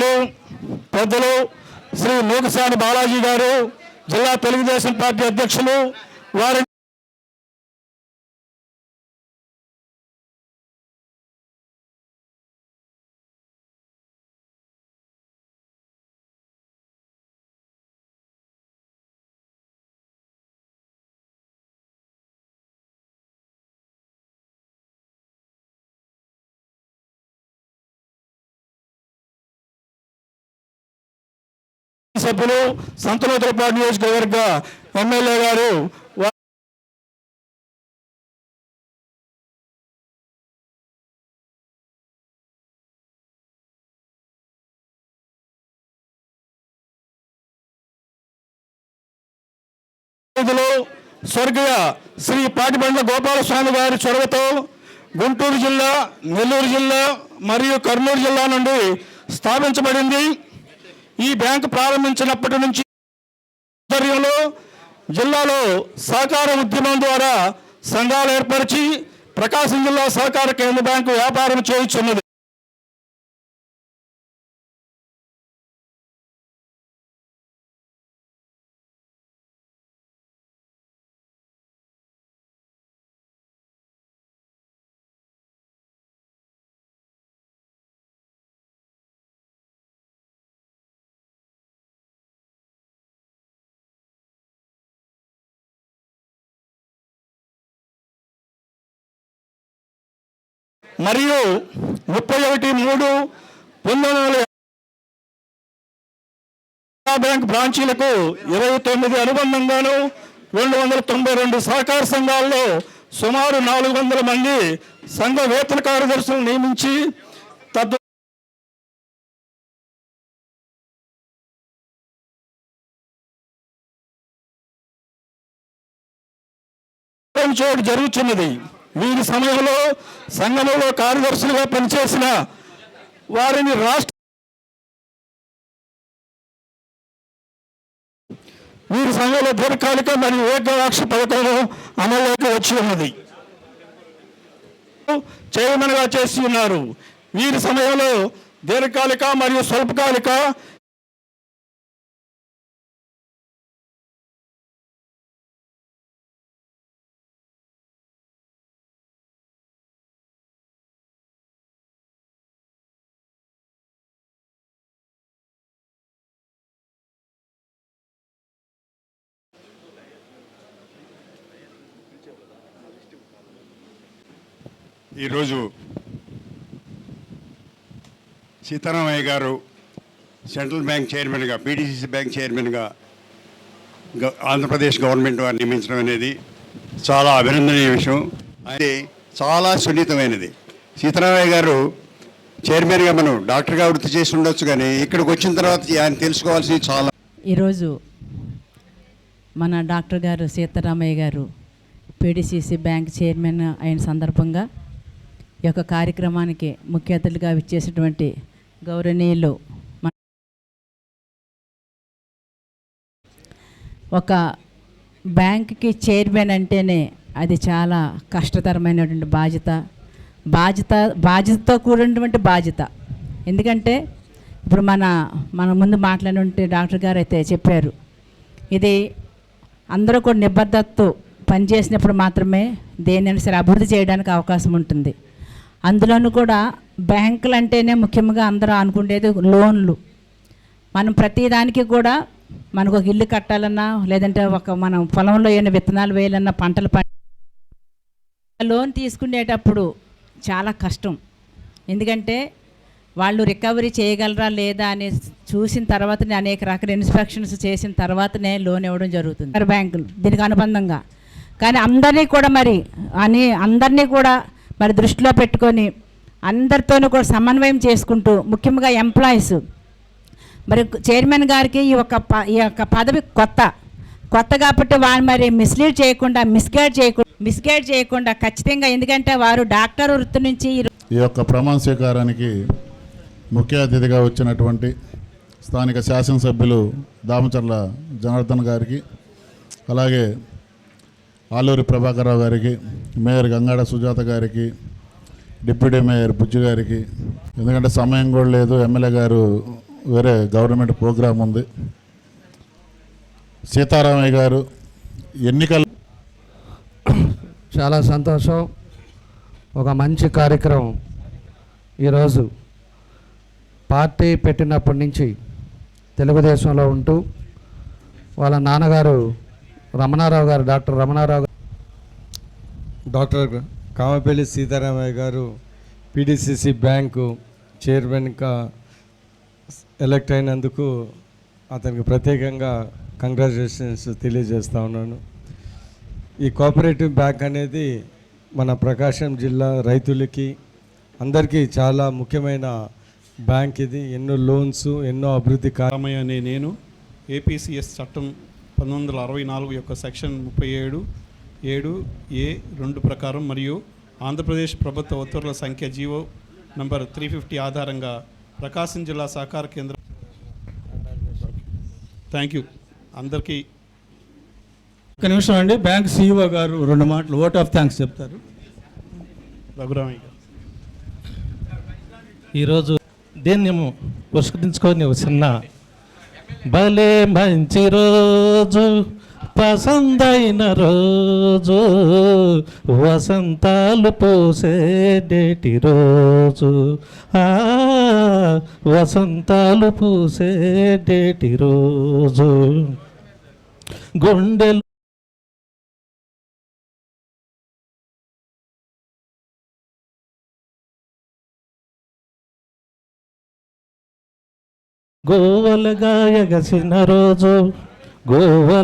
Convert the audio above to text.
నాయకులు పెద్దలు శ్రీ నూకసాని బాలాజీ గారు జిల్లా తెలుగుదేశం పార్టీ అధ్యక్షులు వారి సభ్యులు సంతనోత్తరపాడు నియోజకవర్గ ఎమ్మెల్యే గారు స్వర్గీయ శ్రీ పాటిబండ్ల గోపాలస్వామి గారి చొరవతో గుంటూరు జిల్లా నెల్లూరు జిల్లా మరియు కర్నూలు జిల్లా నుండి స్థాపించబడింది. ఈ బ్యాంకు ప్రారంభించినప్పటి నుంచి ఆధ్వర్యంలో జిల్లాలో సహకార ఉద్యమం ద్వారా సంఘాలు ఏర్పరిచి ప్రకాశం జిల్లా సహకార కేంద్ర బ్యాంకు వ్యాపారం చేయించున్నది. మరియు ముప్పై ఒకటి మూడు పంతొమ్మిది బ్యాంక్ బ్రాంచీలకు ఇరవై తొమ్మిది అనుబంధంగాను రెండు వందల తొంభై రెండు సహకార సంఘాల్లో సుమారు నాలుగు వందల మంది సంఘ వేతన కార్యదర్శులను నియమించి తద్వారా జరుగుతున్నది. వీరి సమయంలో సంఘంలో కార్యదర్శులుగా పనిచేసిన వారిని రాష్ట్ర వీరి సంఘంలో దీర్ఘకాలిక మరియు ఏకవాక్ష పథకం అమల్లోకి వచ్చి ఉన్నది. చైర్మన్గా చేసి ఉన్నారు. వీరి సమయంలో దీర్ఘకాలిక మరియు స్వల్పకాలిక ఈరోజు సీతారామయ్య గారు సెంట్రల్ బ్యాంక్ చైర్మన్గా పీడీసీసీ బ్యాంక్ చైర్మన్గా ఆంధ్రప్రదేశ్ గవర్నమెంట్ వారు నియమించడం అనేది చాలా అభినందనీయ విషయం. అది చాలా సున్నితమైనది. సీతారామయ్య గారు చైర్మన్గా మనం డాక్టర్గా వృత్తి చేసి ఉండొచ్చు కానీ ఇక్కడికి వచ్చిన తర్వాత ఆయన తెలుసుకోవాల్సింది చాలా ఈరోజు మన డాక్టర్ గారు సీతారామయ్య గారు పీడిసిసి బ్యాంక్ చైర్మన్ అయిన సందర్భంగా ఈ యొక్క కార్యక్రమానికి ముఖ్య అతిథులుగా విచ్చేసినటువంటి గౌరవనీయులు మన ఒక బ్యాంక్కి చైర్మన్ అంటేనే అది చాలా కష్టతరమైనటువంటి బాధ్యత. బాధ్యత బాధ్యతతో కూడినటువంటి బాధ్యత. ఎందుకంటే ఇప్పుడు మన మన ముందు మాట్లాడినటువంటి డాక్టర్ గారు అయితే చెప్పారు ఇది అందరూ కూడా నిబద్ధతతో పనిచేసినప్పుడు మాత్రమే దేనిని సరే అభివృద్ధి చేయడానికి అవకాశం ఉంటుంది. అందులోనూ కూడా బ్యాంకులు అంటేనే ముఖ్యంగా అందరూ అనుకునేది లోన్లు. మనం ప్రతిదానికి కూడా మనకు ఒక ఇల్లు కట్టాలన్నా లేదంటే ఒక మనం పొలంలో ఏమైనా విత్తనాలు వేయాలన్నా పంటలు పండి లోన్ తీసుకునేటప్పుడు చాలా కష్టం. ఎందుకంటే వాళ్ళు రికవరీ చేయగలరా లేదా అని చూసిన తర్వాతనే అనేక రకాల ఇన్స్పెక్షన్స్ చేసిన తర్వాతనే లోన్ ఇవ్వడం జరుగుతుంది. బ్యాంకులు. దీనికి అనుబంధంగా. కానీ అందరినీ కూడా మరి అని అందరినీ కూడా మరి దృష్టిలో పెట్టుకొని అందరితోనూ కూడా సమన్వయం చేసుకుంటూ ముఖ్యంగా ఎంప్లాయీస్ మరి చైర్మన్ గారికి ఈ యొక్క ప- ఈ యొక్క పదవి కొత్త. కొత్త కాబట్టి వారు మరి మిస్లీడ్ చేయకుండా మిస్గైడ్ చేయకుండా మిస్గైడ్ చేయకుండా ఖచ్చితంగా ఎందుకంటే వారు డాక్టర్ వృత్తి నుంచి ఈ ఈ యొక్క ప్రమాణ స్వీకారానికి ముఖ్య అతిథిగా వచ్చినటువంటి స్థానిక శాసనసభ్యులు దామచర్ల జనార్దన్ గారికి అలాగే ఆలూరి ప్రభాకరరావు గారికి మేయర్ గంగాడ సుజాత గారికి డిప్యూటీ మేయర్ బుజ్జు గారికి ఎందుకంటే సమయం కూడా లేదు ఎమ్మెల్యే గారు వేరే గవర్నమెంట్ ప్రోగ్రాం ఉంది. సీతారామయ్య గారు ఎన్నికలు చాలా సంతోషం. ఒక మంచి కార్యక్రమం. ఈరోజు పార్టీ పెట్టినప్పటి నుంచి తెలుగుదేశంలో ఉంటూ వాళ్ళ నాన్నగారు రమణారావు గారు డాక్టర్ రమణారావు గారు. డాక్టర్ కామపల్లి సీతారామయ్య గారు పిడిసిసి బ్యాంకు చైర్మన్గా ఎలక్ట్ అయినందుకు అతనికి ప్రత్యేకంగా కంగ్రాచులేషన్స్ తెలియజేస్తా ఉన్నాను. ఈ కోఆపరేటివ్ బ్యాంక్ అనేది మన ప్రకాశం జిల్లా రైతులకి అందరికీ చాలా ముఖ్యమైన బ్యాంక్ ఇది. ఎన్నో లోన్స్ ఎన్నో అభివృద్ధి అనే నేను ఏపీసీఎస్ చట్టం పంతొమ్మిది వందల అరవై నాలుగు యొక్క సెక్షన్ ముప్పై ఏడు ఏడు ఏ రెండు ప్రకారం మరియు ఆంధ్రప్రదేశ్ ప్రభుత్వ ఉత్తర్వుల సంఖ్య జీవో నంబర్ త్రీ ఫిఫ్టీ ఆధారంగా ప్రకాశం జిల్లా సహకార కేంద్రం. Thank you. అందరికీ ఒక నిమిషం అండి. బ్యాంక్ సీఈఓ గారు రెండు మాటలు ఓట్ ఆఫ్ థ్యాంక్స్ చెప్తారు. రఘురామయ్య గారు. ఈరోజు దీన్ని పురస్కరించుకొని ఒక చిన్న భలే మంచి రోజు పసందైన రోజు వసంతాలు పోసేటి రోజు. ఆ వసంతాలు పూసేటి రోజు. గుండెలు గోవలుగా ఎగసిన రోజు గోవల